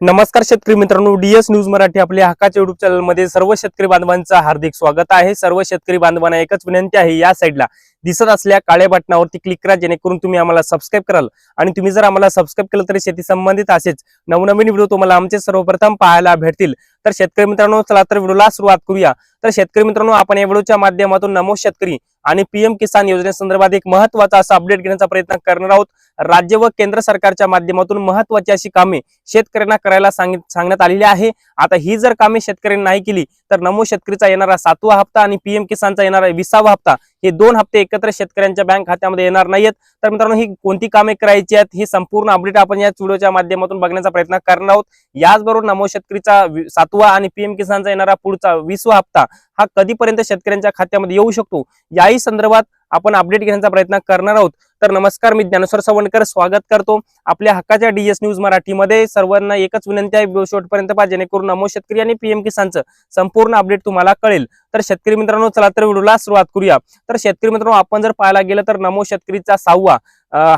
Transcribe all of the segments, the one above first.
नमस्कार शेतकरी मित्रांनो डीएस न्यूज मराठी आपल्या हक्काच्या युट्यूब चॅनलमध्ये सर्व शेतकरी बांधवांचं हार्दिक स्वागत आहे. सर्व शेतकरी बांधवांना एकच विनंती आहे या साईडला दिसत असल्या काळ्या बटनावरती क्लिक करा जेणेकरून तुम्ही आम्हाला सबस्क्राईब कराल. आणि तुम्ही जर आम्हाला सबस्क्राईब केलं तर शेती संबंधित असेच नवनवीन व्हिडिओ तुम्हाला आमचे सर्वप्रथम पाहायला भेटतील. तर शेतकरी मित्रांनो चला तर व्हिडिओला सुरुवात करूया. तर शेतकरी मित्रांनो आपण या व्हिडिओच्या माध्यमातून नमो शेतकरी. आणि पीएम किसान योजनेसंदर्भात एक महत्त्वाचा असा अपडेट घेण्याचा प्रयत्न करणार आहोत. राज्य व केंद्र सरकारच्या माध्यमातून महत्वाची अशी कामे शेतकऱ्यांना करायला सांगण्यात आलेली आहे. आता ही जर कामे शेतकऱ्यांनी नाही केली तर नमो शेतकरीचा येणारा सातवा हप्ता आणि पीएम किसानचा येणारा विसावा हप्ता हे दोन हप्ते एकत्र शेतकऱ्यांच्या बँक खात्यामध्ये येणार नाहीत तर मित्रांनो ही कोणती कामे करायची आहेत हे संपूर्ण अपडेट आपण या व्हिडिओच्या माध्यमातून बघण्याचा प्रयत्न करणार आहोत. याचबरोबर नमो शेतकरीचा सातवा आणि पीएम किसानचा येणारा पुढचा विसवा हप्ता हा कधीपर्यंत शेतकऱ्यांच्या खात्यामध्ये येऊ शकतो? याही संदर्भात आपण अपडेट घेण्याचा प्रयत्न करणार आहोत. तर नमस्कार मी ज्ञानेश्वर सवणकर स्वागत करतो आपल्या हक्काच्या डीएस न्यूज मराठीमध्ये. सर्वांना एकच विनंती आहे शेवटपर्यंत पहा जेणेकरून नमो शेतकरी आणि पीएम किसानचं संपूर्ण अपडेट तुम्हाला कळेल. तर शेतकरी मित्रांनो चला तर व्हिडिओला सुरुवात करूया. तर शेतकरी मित्रांनो आपण जर पाहायला गेलं तर नमो शेतकरीचा सहावा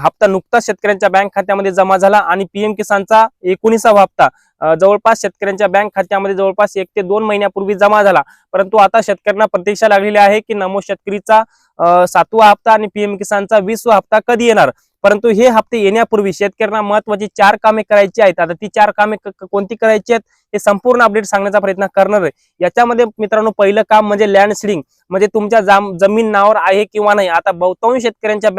हप्ता नुकताच शेतकऱ्यांच्या बँक खात्यामध्ये जमा झाला आणि पीएम किसानचा एकोणीसावा हप्ता जवळपास शेतकऱ्यांच्या बँक खात्यामध्ये जवळपास एक ते दोन महिन्यापूर्वी जमा झाला. परंतु आता शेतकऱ्यांना प्रतीक्षा लागलेली आहे की नमो शेतकरीचा सातवा हप्ता आणि पीएम किसानचा वीसवा हप्ता कधी येणार? परंतु हे हप्ते येण्यापूर्वी शेतकऱ्यांना महत्वाची चार कामे करायची आहेत. आता ती चार कामे कोणती करायची आहेत हे संपूर्ण अपडेट सांगण्याचा प्रयत्न करणार आहे. याच्यामध्ये मित्रांनो पहिलं काम म्हणजे लँड सिडिंग म्हणजे तुमच्या जाम- जमीन नावावर आहे किंवा नाही. आता बहुतांश शेतकऱ्यांच्या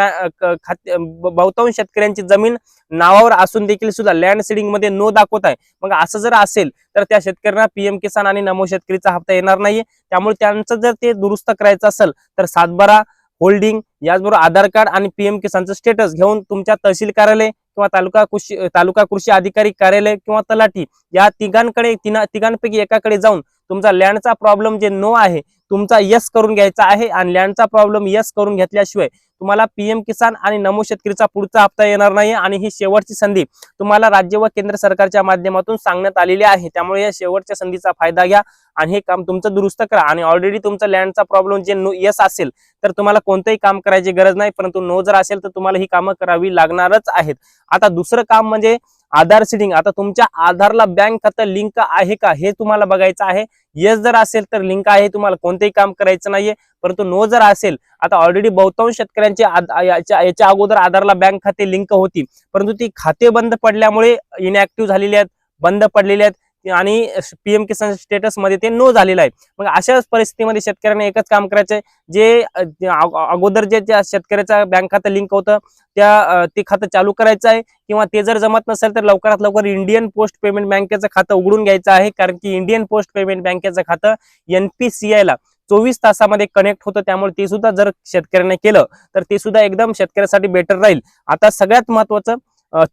बहुतांश शेतकऱ्यांची जमीन नावावर असून देखील सुद्धा लँड सिडिंगमध्ये नो दाखवत आहे. मग असं जर असेल तर त्या शेतकऱ्यांना पीएम किसान आणि नमो शेतकरीचा हप्ता येणार नाहीये. त्यामुळे त्यांचं जर ते दुरुस्त करायचं असेल तर सातबारा होल्डिंग याचबरोबर आधार कार्ड आणि पीएम किसानचं स्टेटस घेऊन तुमच्या तहसील कार्यालय किंवा तालुका कृषी तालुका कृषी अधिकारी कार्यालय किंवा तलाठी या तिघांकडे तिघांपैकी एकाकडे जाऊन तुमचा लँडचा प्रॉब्लेम जे नो आहे तुमचा यस करून घ्यायचा आहे आणि लँडचा प्रॉब्लेम यस करून घेतल्याशिवाय तुम्हाला पीएम किसान आणि नमो शेतकरीचा पुढचा हप्ता येणार नाही आणि ही शेवटची संधी तुम्हाला राज्य व केंद्र सरकारच्या माध्यमातून सांगण्यात आलेली आहे. त्यामुळे या शेवटच्या संधीचा फायदा घ्या आणि हे काम तुमचं दुरुस्त करा आणि ऑलरेडी तुमचा लँडचा प्रॉब्लेम जे नो यस असेल तर तुम्हाला कोणतंही काम करायची गरज नाही परंतु नो जर असेल तर तुम्हाला ही कामं करावी लागणारच आहेत. आता दुसरं काम म्हणजे आधार सिडिंग आता तुमच्या आधारला बँक खातं लिंक आहे का हे तुम्हाला बघायचं आहे. येस जर असेल तर लिंक आहे तुम्हाला कोणतेही काम करायचं नाहीये. परंतु नो जर असेल आता ऑलरेडी बहुतांश शेतकऱ्यांचे याच्या याच्या अगोदर आधारला बँक खाते लिंक होती. परंतु ती खाते बंद पडल्यामुळे इनॅक्टिव्ह झालेली आहेत बंद पडलेली आहेत. आणि पीएम किसान स्टेटसमध्ये ते नो झालेलं आहे. मग अशाच परिस्थितीमध्ये शेतकऱ्यांना एकच काम करायचंय जे जे अगोदर जे ज्या शेतकऱ्याचा बँक खातं लिंक होतं त्या ते खातं चालू करायचं आहे. किंवा ते जर जमत नसेल तर लवकरात लवकर इंडियन पोस्ट पेमेंट बँकेचं खातं उघडून घ्यायचं आहे. कारण की इंडियन पोस्ट पेमेंट बँकेचं खातं एनपीसीआय ला चोवीस तासामध्ये कनेक्ट होतं. त्यामुळे ते सुद्धा जर शेतकऱ्याने केलं तर ते सुद्धा एकदम शेतकऱ्यासाठी बेटर राहील. आता सगळ्यात महत्वाचं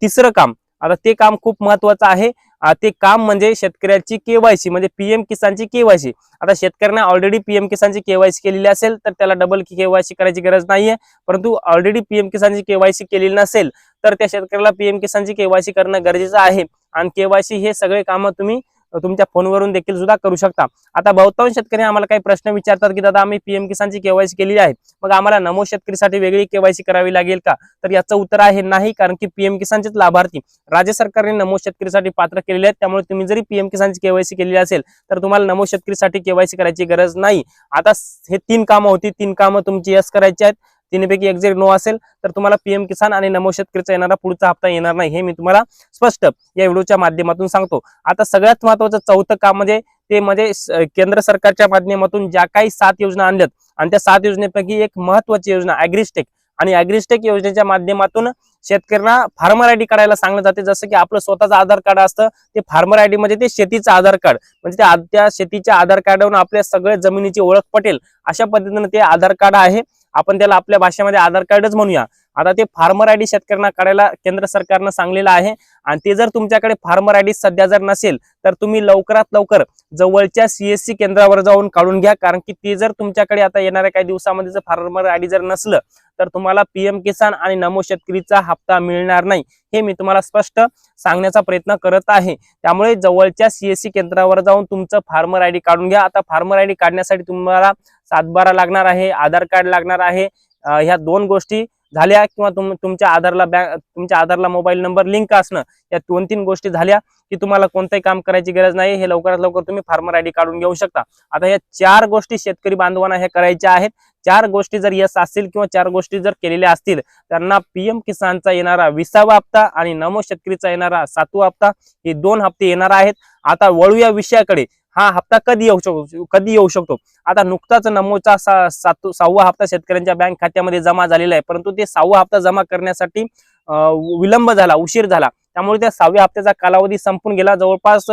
तिसरं काम. आता ते काम खूप महत्वाचं आहे. ते काम म्हणजे शेतकऱ्याची केवायसी म्हणजे पीएम किसानची केवायसी आता शेतकऱ्यांना ऑलरेडी पीएम किसानची केवायसी केलेली असेल तर त्याला डबल केवायसी करायची गरज नाहीये. परंतु ऑलरेडी पीएम किसानची केवायसी केलेली नसेल तर त्या शेतकऱ्याला पीएम किसानची केवायसी करणं गरजेचं आहे. आणि केवायसी हे सगळे कामं तुम्ही तुमच्या फोनवरून देखील सुद्धा करू शकता. आता बहुतांश शेतकरी आम्हाला काही प्रश्न विचारतात की दादा आम्ही पीएम किसानची केवायसी केलेली आहे. मग आम्हाला नमो शेतकरीसाठी वेगळी केवायसी करावी लागेल का? तर याचं उत्तर आहे नाही कारण की पीएम किसानचेच लाभार्थी. राज्य सरकारने नमो शेतकरीसाठी पात्र केलेले आहेत त्यामुळे तुम्ही जरी पीएम किसानची केवायसी केलेली असेल तर तुम्हाला नमो शेतकरीसाठी केवायसी करायची गरज नाही. आता हे तीन कामं होती तीन कामं तुमची यस करायची आहेत. तिन्हीपैकी एक नो असेल तर तुम्हाला पीएम किसान आणि नमो शेतकरीचा येणारा पुढचा हप्ता येणार नाही हे मी तुम्हाला स्पष्ट या व्हिडिओच्या माध्यमातून सांगतो. आता सगळ्यात महत्वाचं चौथं काम म्हणजे ते म्हणजे केंद्र सरकारच्या माध्यमातून ज्या काही सात योजना आणल्यात आणि त्या सात योजनेपैकी एक महत्वाची योजना अॅग्रिस्टेक. आणि अॅग्रिस्टेक योजनेच्या माध्यमातून शेतकऱ्यांना फार्मर आयडी काढायला सांगलं जाते जसं की आपलं स्वतःचं आधार कार्ड असतं ते फार्मर आयडी म्हणजे ते शेतीचं आधार कार्ड. म्हणजे त्या त्या शेतीच्या आधार कार्डवरून आपल्या सगळ्या जमिनीची ओळख पटेल अशा पद्धतीनं ते आधार कार्ड आहे. आपण त्याला आपल्या भाषेमध्ये आधार कार्डच म्हणूया. आता ते फार्मर आयडी शेतकऱ्यांना काढायला केंद्र सरकारनं सांगलेलं आहे. आणि ते जर तुमच्याकडे फार्मर आयडी सध्या जर नसेल तर तुम्ही लवकरात लवकर जवळच्या सीएससी केंद्रावर जाऊन काढून घ्या. कारण की ते जर तुमच्याकडे आता येणाऱ्या काही दिवसामध्ये जर फार्मर आयडी जर नसलं तर तुम्हाला पीएम किसान आणि नमो शेतकरीचा हप्ता मिळणार नाही. हे मी तुम्हाला स्पष्ट सांगण्याचा प्रयत्न करत आहे. त्यामुळे जवळच्या सीएससी केंद्रावर जाऊन तुमचं फार्मर आयडी काढून घ्या. आता फार्मर आयडी काढण्यासाठी तुम्हाला सातबारा लागणार आहे आधार कार्ड लागणार आहे. ह्या दोन गोष्टी झाल्या किंवा तुम तुमच्या आधारला बँक तुमच्या आधारला मोबाईल नंबर लिंक असणं या दोन तीन गोष्टी झाल्या की तुम्हाला कोणतंही काम करायची गरज नाही. हे लवकरात लवकर तुम्ही फार्मर आयडी काढून घेऊ शकता. आता या चार गोष्टी शेतकरी बांधवांना हे करायच्या आहेत. चार गोष्टी जर यस असतील किंवा चार गोष्टी जर केलेल्या असतील त्यांना पीएम किसानचा येणारा विसावा हप्ता आणि नमो शेतकरीचा येणारा सातवा हप्ता हे दोन हप्ते येणार आहेत. आता वळू या विषयाकडे. हा हप्ता कधी येऊ शकतो? कधी येऊ शकतो? आता नुकताच नमोचा सात सहावा हप्ता शेतकऱ्यांच्या बँक खात्यामध्ये जमा झालेला आहे. परंतु ते सहावा हप्ता जमा करण्यासाठी अं, विलंब झाला उशीर झाला. त्यामुळे त्या सहाव्या हप्त्याचा कालावधी संपून गेला. जवळपास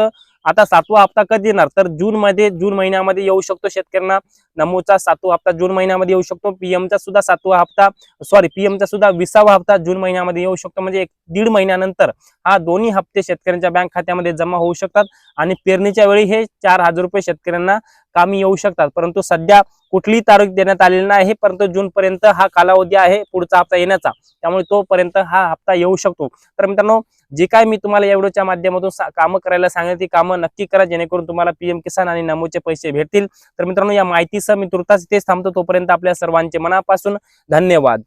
आता सातवा हप्ता कधी येणार? तर जून मध्ये जून महिन्यामध्ये येऊ शकतो शेतकऱ्यांना. नमोचा सातवा हप्ता जून महिन्यामध्ये येऊ शकतो. पीएमचा सुद्धा सातवा हप्ता सॉरी पीएमचा सुद्धा विसावा हप्ता जून महिन्यामध्ये येऊ शकतो. म्हणजे एक दीड महिन्यानंतर हा दोन्ही हप्ते शेतकऱ्यांच्या बँक खात्यामध्ये जमा होऊ शकतात. आणि पेरणीच्या वेळी हे चार हजार रुपये शेतकऱ्यांना कामी येऊ शकतात. परंतु सध्या कुठलीही तारीख देण्यात आलेली नाही. परंतु जून पर्यंत हा कालावधी आहे पुढचा हप्ता येण्याचा. त्यामुळे तोपर्यंत हा हप्ता येऊ शकतो. तर मित्रांनो जे काय मी तुम्हाला या व्हिडिओच्या माध्यमातून कामं करायला सांगितली ती कामं नक्की करा जेणेकरून तुम्हाला पीएम किसान आणि नमोचे पैसे भेटतील. तर मित्रांनो या माहितीसह मी तुर्तास इथेच थांबतो. तोपर्यंत आपल्या सर्वांचे मनापासून धन्यवाद.